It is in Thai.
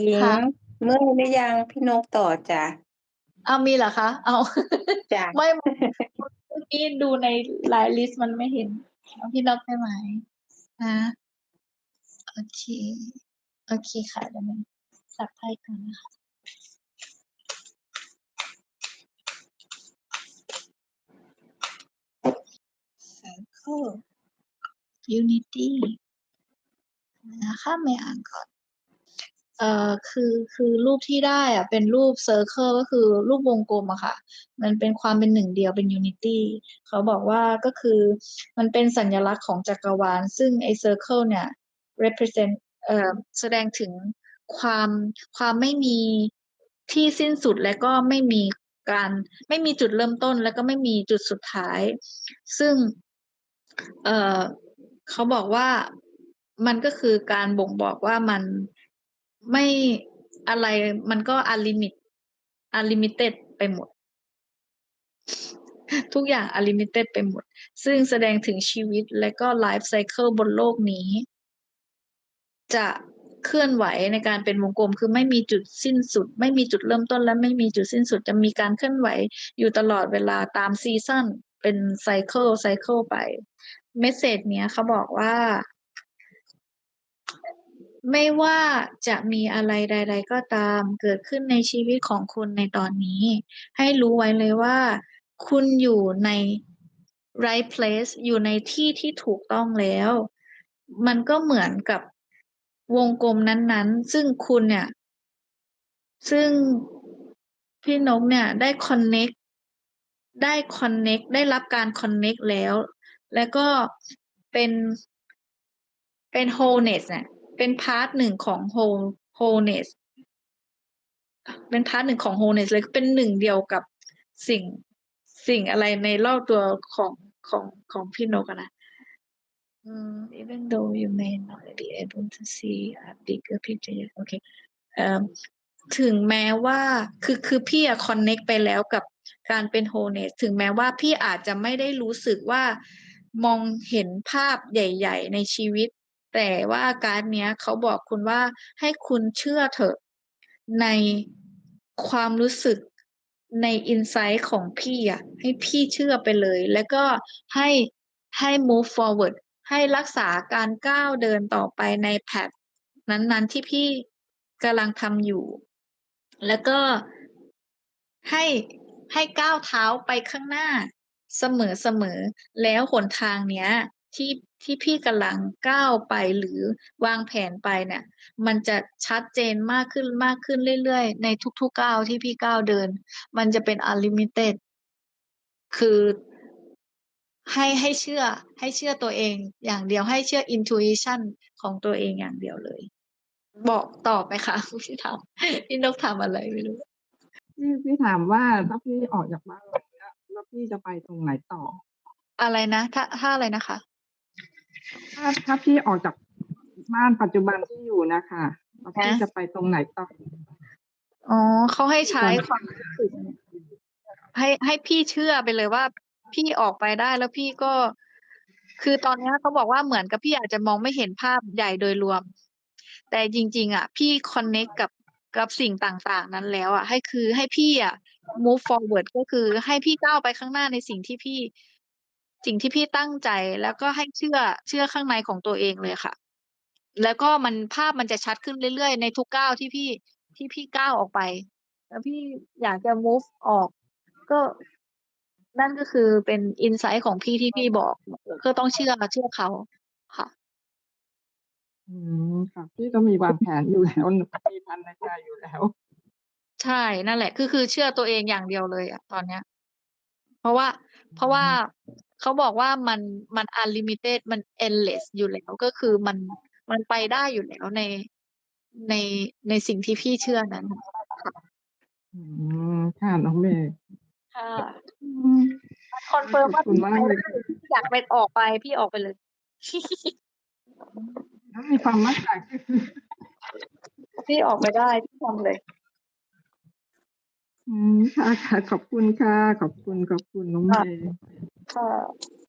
หญิค่ะงเมื่อยหรือยังพี่นกต่อจ้ะอ้าวมีเหรอคะ?อ้าวจ้ะ ไม่เมื่อกี้ดูใน LINE list มันไม่เห็นของพี่นกใช่ไหม?คะโอเค โอเคค่ะเดี๋ยวสับไพ่ก่อนนะคะ Circle Unity นะคะไม่อ่านก่อน เอ่อ คือ คือรูปที่ได้อะเป็นรูป Circle ก็คือรูปวงกลมอะค่ะ มันเป็นความเป็นหนึ่งเดียวเป็น Unity เขาบอกว่าก็คือมันเป็นสัญลักษณ์ของจักรวาล ซึ่งไอ้ Circle เนี่ย represent เอ่อ แสดงถึงความความไม่มีที่สิ้นสุดและก็ไม่มีการไม่มีจุดเริ่มต้นและก็ไม่มีจุดสุดท้าย ซึ่ง เอ่อเขาบอกว่ามันก็คือการบ่งบอกว่ามัน ไม่อะไรมันก็อันลิมิตอันลิมิตเต็ดไปหมด ทุกอย่างอันลิมิตเต็ดไปหมด ซึ่งแสดงถึงชีวิตและก็ life cycle บนโลกนี้ จะเคลื่อนไหวในการเป็นวงกลมคือไม่มีจุดสิ้นสุด ไม่มีจุดเริ่มต้นและไม่มีจุดสิ้นสุด จะมีการเคลื่อนไหวอยู่ตลอดเวลาตามซีซั่นเป็นไซเคิลไซเคิลไป เมสเซจเนี้ยเขาบอกว่า ไม่ว่าจะมีอะไรใด ๆ ก็ตามเกิดขึ้นในชีวิตของคุณในตอนนี้ ให้รู้ไว้เลยว่า คุณอยู่ใน right place อยู่ในที่ที่ถูกต้องแล้ว มันก็เหมือนกับวงกลมนั้นๆ ซึ่งคุณเนี่ย ซึ่งพี่นกเนี่ยได้คอนเน็กได้คอนเน็กได้รับการคอนเน็กแล้ว แล้วก็เป็นเป็น wholeness เนี่ย เป็นพาร์ตหนึ่งของ whole wholeness เป็นพาร์ตหนึ่งของ wholeness เลยเป็นหนึ่งเดียวกับสิ่งสิ่งอะไรในรอบตัวของของของพี่นกนะอืม even though you may not be able to see a bigger picture yet โอเคถึงแม้ว่าคือคือพี่อะคอนเน็กไปแล้วกับการเป็น wholeness ถึงแม้ว่าพี่อาจจะไม่ได้รู้สึกว่ามองเห็นภาพใหญ่ ๆ ในชีวิต แต่ว่าการเนี้ยเขาบอกคุณว่าให้คุณเชื่อเถอะในความรู้สึกในอินไซต์ของพี่อะ ให้พี่เชื่อไปเลย แล้วก็ให้ให้ move forward ให้รักษาการก้าวเดินต่อไปใน path นั้นๆที่พี่กำลังทำอยู่ แล้วก็ให้ให้ก้าวเท้าไปข้างหน้าเสมอๆแล้วหนทางเนี้ย ที่ที่พี่กำลังก้าวไปหรือวางแผนไปเนี่ย มันจะชัดเจนมากขึ้นมากขึ้นเรื่อยๆ ในทุกๆก้าวที่พี่ก้าวเดิน มันจะเป็นอันลิมิตเต็ดคือให้ให้เชื่อให้เชื่อตัวเองอย่างเดียวให้เชื่อ intuition ของตัวเองอย่างเดียวเลย บอกต่อไหมคะพี่ถามพี่นกถามอะไรไม่รู้พี่พี่ถามว่าถ้าพี่ออกจากบ้านหลังเนี้ยแล้วพี่จะไปตรงไหนต่อ?อะไรนะถ้าถ้าอะไรนะคะ? ถ้าถ้าพี่ออกจากบ้านปัจจุบันที่อยู่นะคะแล้วพี่?จะไปตรงไหนต่อ?อ๋อเขาให้ใช้ความรู้สึกให้ให้พี่เชื่อไปเลยว่า พี่ออกไปได้แล้วพี่ก็ คือตอนนี้เขาบอกว่าเหมือนกับพี่อาจจะมองไม่เห็นภาพใหญ่โดยรวม แต่จริง ๆ อะ พี่คอนเน็กกับกับสิ่งต่างๆ นั้นแล้วอะให้คือให้พี่อะ move forward ก็คือให้พี่ก้าวไปข้างหน้าในสิ่งที่พี่ สิ่งที่พี่ตั้งใจแล้วก็ให้เชื่อเชื่อข้างในของตัวเองเลยค่ะ แล้วก็มันภาพมันจะชัดขึ้นเรื่อยๆ ในทุกก้าวที่พี่ที่พี่ก้าวออกไป แล้วพี่อยากจะ move ออก ก็นั่นก็คือเป็นอินไซต์ของพี่ที่พี่บอกก็ต้องเชื่อเชื่อเขาค่ะ อืมค่ะพี่ก็มีวางแผนอยู่แล้วมีแพลนในใจอยู่แล้ว ใช่นั่นแหละ คือคือเชื่อตัวเองอย่างเดียวเลยอะตอนเนี้ย เพราะว่า เพราะว่า เขาบอกว่ามันมันอันลิมิตเต็ดมัน endless อยู่แล้วก็คือมันมันไปได้อยู่แล้วในในในสิ่งที่พี่เชื่อนั้นค่ะอืมค่ะน้องเมย์ค่ะอืมคอนเฟิร์มขอว่าบคุณมากเลยค่ะพี่อยากไปออกไปพี่ออกไปเลยถ้ามีความมั่นใจพี่ออกไปได้พี่ทำเลย อืมค่ะๆขอบคุณค่ะ ขอบคุณขอบคุณน้องค่ะเมย์ ค่ะ